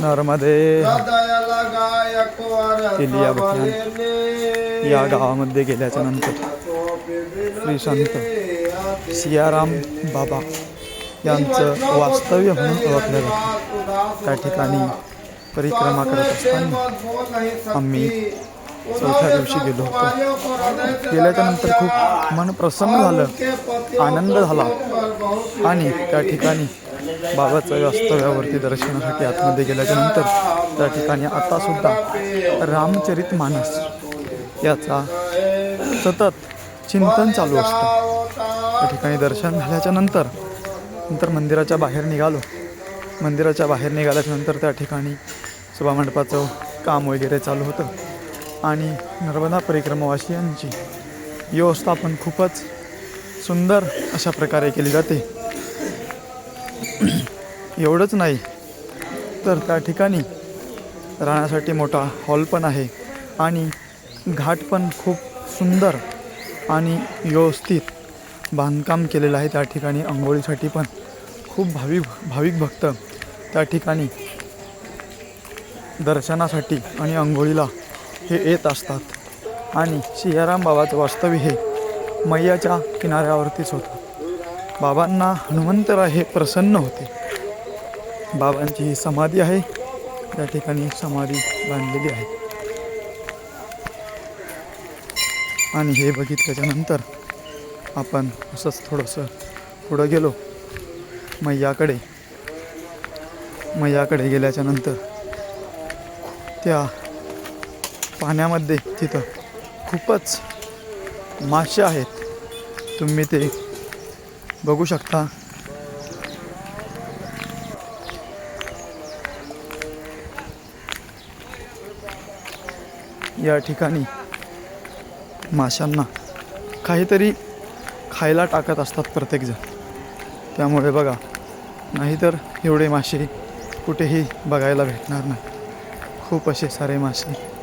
नर्मदे। हृदयाला या या गावामध्ये गेल्याच्यानंतर श्री संत सियाराम बाबा यांचं वास्तव्य म्हणून ओळखलं जातं. त्या ठिकाणी परिक्रमा करत असताना आम्ही चौथ्या दिवशी गेलो होतो. गेल्याच्यानंतर खूप मन प्रसन्न झालं आनंद झाला. आणि त्या ठिकाणी बाबाचं वास्तव्यावरती दर्शनासाठी आतमध्ये गेल्याच्यानंतर त्या ठिकाणी आता सुद्धा रामचरित मानस याचा सतत चिंतन चालू असतं. त्या ठिकाणी दर्शन झाल्याच्यानंतर नंतर मंदिराच्या बाहेर निघालो. मंदिराच्या बाहेर निघाल्याच्या नंतर त्या ठिकाणी सभामंडपाचं काम वगैरे चालू होतं. आणि नर्मदा परिक्रमावासियांची व्यवस्थापन खूपच सुंदर अशा प्रकारे केली जाते. एवढंच नाही तर त्या ठिकाणी राहण्यासाठी मोठा हॉल पण आहे आणि घाट पण खूप सुंदर आणि व्यवस्थित बांधकाम केलेलं आहे त्या ठिकाणी. आंघोळीसाठी पण खूप भाविक भाविक भक्त त्या ठिकाणी दर्शनासाठी आणि आंघोळीला हे येत असतात. आणि सियाराम बाबाचं वास्तव्य हे मैयाच्या किनाऱ्यावरतीच होतं. बाबांना हनुमंतराय हे प्रसन्न होते. बाबांची ही समाधी आहे. त्या ठिकाणी समाधी बांधलेली आहे. आणि हे बघितल्याच्यानंतर आपण असंच थोडंसं पुढं गेलो. मैयाकडे. मैयाकडे गेल्याच्यानंतर त्या पाण्यामध्ये तिथं खूपच मासे आहेत. तुम्ही ते बघू शकता. या ठिकाणी माशांना काहीतरी खायला टाकत असतात प्रत्येकजण. त्यामुळे बघा नाहीतर एवढे मासे कुठेही बघायला भेटणार नाही. खूप असे सारे मासे.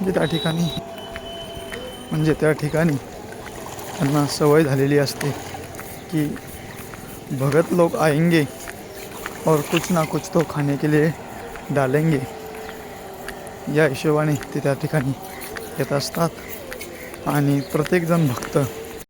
म्हणजे त्या ठिकाणी म्हणजे त्या ठिकाणी त्यांना सवय झालेली असते की भगत लोग आएंगे और कुछ ना कुछ तो खाने के लिए डालेंगे. या हिशोबाने ते त्या ठिकाणी येत असतात. आणि प्रत्येकजण भक्त